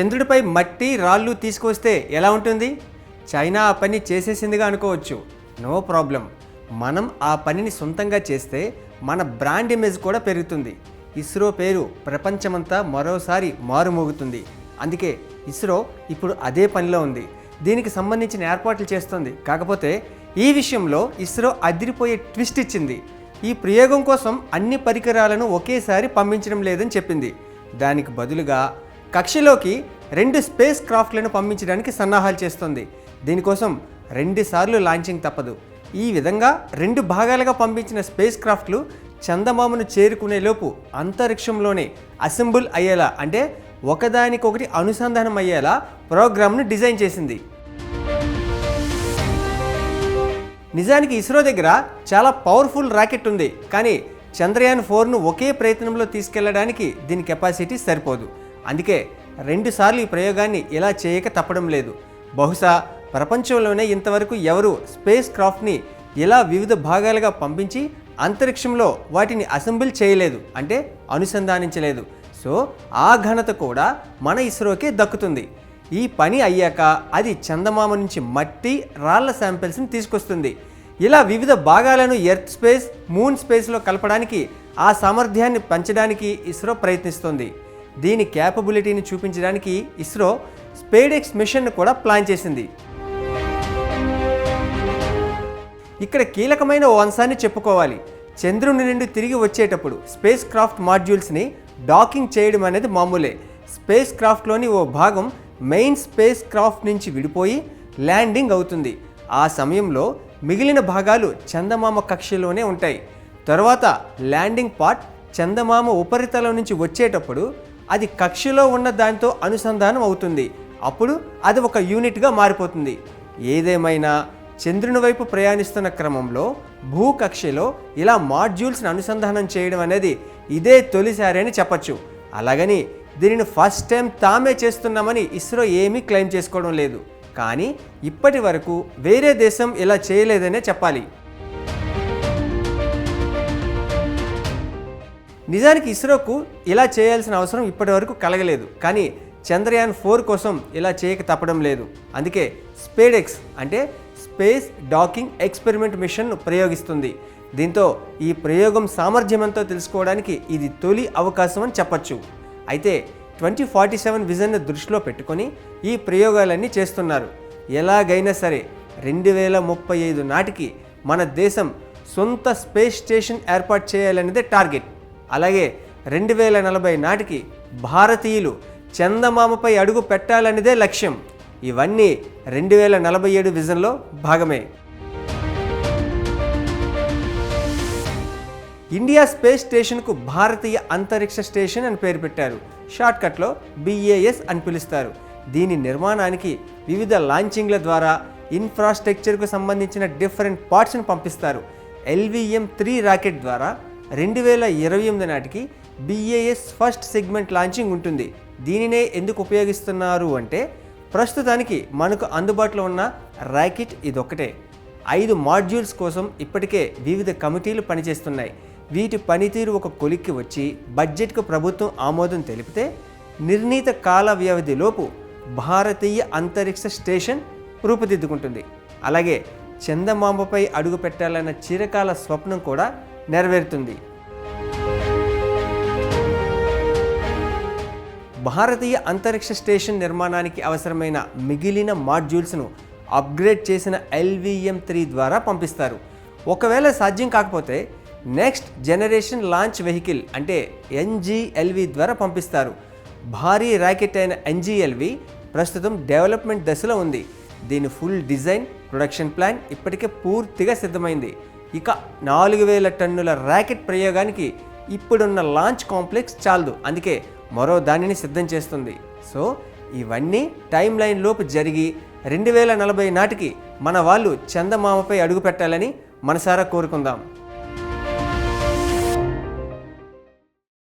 చంద్రుడిపై మట్టి రాళ్ళు తీసుకొస్తే ఎలా ఉంటుంది? చైనా ఆ పని చేసేసిందిగా అనుకోవచ్చు. No problem. మనం ఆ పనిని సొంతంగా చేస్తే మన బ్రాండ్ ఇమేజ్ కూడా పెరుగుతుంది. ఇస్రో పేరు ప్రపంచమంతా మరోసారి మారుమోగుతుంది. అందుకే ఇస్రో ఇప్పుడు అదే పనిలో ఉంది. దీనికి సంబంధించిన ఏర్పాట్లు చేస్తుంది. కాకపోతే ఈ విషయంలో ఇస్రో అదిరిపోయే ట్విస్ట్ ఇచ్చింది. ఈ ప్రయోగం కోసం అన్ని పరికరాలను ఒకేసారి పంపించడం లేదని చెప్పింది. దానికి బదులుగా కక్షలోకి రెండు స్పేస్ క్రాఫ్ట్లను పంపించడానికి సన్నాహాలు చేస్తుంది. దీనికోసం రెండుసార్లు లాంచింగ్ తప్పదు. ఈ విధంగా రెండు భాగాలుగా పంపించిన స్పేస్ క్రాఫ్ట్లు చందమామను చేరుకునేలోపు అంతరిక్షంలోనే అసెంబుల్ అయ్యేలా అంటే ఒకదానికొకటి అనుసంధానం అయ్యేలా ప్రోగ్రామ్ను డిజైన్ చేసింది. నిజానికి ఇస్రో దగ్గర చాలా పవర్ఫుల్ రాకెట్ ఉంది. కానీ చంద్రయాన్ ఫోర్ను ఒకే ప్రయత్నంలో తీసుకెళ్ళడానికి దీని కెపాసిటీ సరిపోదు. అందుకే రెండుసార్లు ఈ ప్రయోగాన్ని ఇలా చేయక తప్పడం లేదు. బహుశా ప్రపంచంలోనే ఇంతవరకు ఎవరు స్పేస్ క్రాఫ్ట్ని ఇలా వివిధ భాగాలుగా పంపించి అంతరిక్షంలో వాటిని అసెంబుల్ చేయలేదు అంటే అనుసంధానించలేదు. సో ఆ ఘనత కూడా మన ఇస్రోకే దక్కుతుంది. ఈ పని అయ్యాక అది చందమామ నుంచి మట్టి రాళ్ళ శాంపిల్స్ని తీసుకొస్తుంది. ఇలా వివిధ భాగాలను ఎర్త్ స్పేస్ మూన్ స్పేస్లో కలపడానికి ఆ సామర్థ్యాన్ని పెంచడానికి ఇస్రో ప్రయత్నిస్తుంది. దీని క్యాపబిలిటీని చూపించడానికి ఇస్రో స్పేడెక్స్ మిషన్ను కూడా ప్లాన్ చేసింది. ఇక్కడ కీలకమైన ఓ అంశాన్ని చెప్పుకోవాలి. చంద్రుని నుండి తిరిగి వచ్చేటప్పుడు స్పేస్ క్రాఫ్ట్ మాడ్యూల్స్ని డాకింగ్ చేయడం అనేది మామూలే. స్పేస్ క్రాఫ్ట్లోని ఓ భాగం మెయిన్ స్పేస్ క్రాఫ్ట్ నుంచి విడిపోయి ల్యాండింగ్ అవుతుంది. ఆ సమయంలో మిగిలిన భాగాలు చందమామ కక్షలోనే ఉంటాయి. తర్వాత ల్యాండింగ్ పార్ట్ చందమామ ఉపరితలం నుంచి వచ్చేటప్పుడు అది కక్షలో ఉన్న దానితో అనుసంధానం అవుతుంది. అప్పుడు అది ఒక యూనిట్గా మారిపోతుంది. ఏదేమైనా చంద్రుని వైపు ప్రయాణిస్తున్న క్రమంలో భూకక్షలో ఇలా మాడ్యూల్స్ని అనుసంధానం చేయడం అనేది ఇదే తొలిసారి అని చెప్పచ్చు. అలాగని దీనిని ఫస్ట్ టైం తామే చేస్తున్నామని ఇస్రో ఏమీ క్లెయిమ్ చేసుకోవడం లేదు. కానీ ఇప్పటి వరకు వేరే దేశం ఇలా చేయలేదనే చెప్పాలి. నిజానికి ఇస్రోకు ఇలా చేయాల్సిన అవసరం ఇప్పటివరకు కలగలేదు. కానీ చంద్రయాన్ ఫోర్ కోసం ఇలా చేయక తప్పడం లేదు. అందుకే స్పేడెక్స్ అంటే స్పేస్ డాకింగ్ ఎక్స్పెరిమెంట్ మిషన్ను ప్రయోగిస్తుంది. దీంతో ఈ ప్రయోగం సామర్థ్యమంతో తెలుసుకోవడానికి ఇది తొలి అవకాశం అని చెప్పచ్చు. అయితే ట్వంటీ ఫార్టీ సెవెన్ విజన్ను దృష్టిలో పెట్టుకొని ఈ ప్రయోగాలన్నీ చేస్తున్నారు. ఎలాగైనా సరే రెండు వేల ముప్పై ఐదు నాటికి మన దేశం సొంత స్పేస్ స్టేషన్ ఏర్పాటు చేయాలనేదే టార్గెట్. అలాగే రెండు వేల నలభై నాటికి భారతీయులు చందమామపై అడుగు పెట్టాలనేదే లక్ష్యం. ఇవన్నీ రెండు వేల నలభై ఏడు విజన్లో భాగమే. ఇండియా స్పేస్ స్టేషన్కు భారతీయ అంతరిక్ష స్టేషన్ అని పేరు పెట్టారు. షార్ట్కట్లో బిఏఎస్ అని పిలుస్తారు. దీని నిర్మాణానికి వివిధ లాంచింగ్ల ద్వారా ఇన్ఫ్రాస్ట్రక్చర్కు సంబంధించిన డిఫరెంట్ పార్ట్స్ను పంపిస్తారు. ఎల్విఎం త్రీ రాకెట్ ద్వారా రెండు వేల ఇరవై ఎనిమిది నాటికి బిఏఎస్ ఫస్ట్ సెగ్మెంట్ లాంచింగ్ ఉంటుంది. దీనినే ఎందుకు ఉపయోగిస్తున్నారు అంటే ప్రస్తుతానికి మనకు అందుబాటులో ఉన్న ర్యాకెట్ ఇదొక్కటే. ఐదు మాడ్యూల్స్ కోసం ఇప్పటికే వివిధ కమిటీలు పనిచేస్తున్నాయి. వీటి పనితీరు ఒక కొలిక్కి వచ్చి బడ్జెట్కు ప్రభుత్వం ఆమోదం తెలిపితే నిర్ణీత కాల వ్యవధిలోపు భారతీయ అంతరిక్ష స్టేషన్ రూపుదిద్దుకుంటుంది. అలాగే చందమామపై అడుగు పెట్టాలన్న చిరకాల స్వప్నం కూడా నెరవేరుతుంది. భారతీయ అంతరిక్ష స్టేషన్ నిర్మాణానికి అవసరమైన మిగిలిన మాడ్యూల్స్ను అప్గ్రేడ్ చేసిన ఎల్విఎం త్రీ ద్వారా పంపిస్తారు. ఒకవేళ సాధ్యం కాకపోతే నెక్స్ట్ జనరేషన్ లాంచ్ వెహికల్ అంటే ఎన్జీఎల్వి ద్వారా పంపిస్తారు. భారీ ర్యాకెట్ అయిన ఎన్జీఎల్వి ప్రస్తుతం డెవలప్మెంట్ దశలో ఉంది. దీని ఫుల్ డిజైన్ ప్రొడక్షన్ ప్లాన్ ఇప్పటికే పూర్తిగా సిద్ధమైంది. ఇక నాలుగు వేల టన్నుల ర్యాకెట్ ప్రయోగానికి ఇప్పుడున్న లాంచ్ కాంప్లెక్స్ చాలదు. అందుకే మరో దానిని సిద్ధం చేస్తుంది. సో ఇవన్నీ టైం లైన్ లోపు జరిగి రెండు వేల నలభై నాటికి మన వాళ్ళు చందమామపై అడుగు పెట్టాలని మనసారా కోరుకుందాం.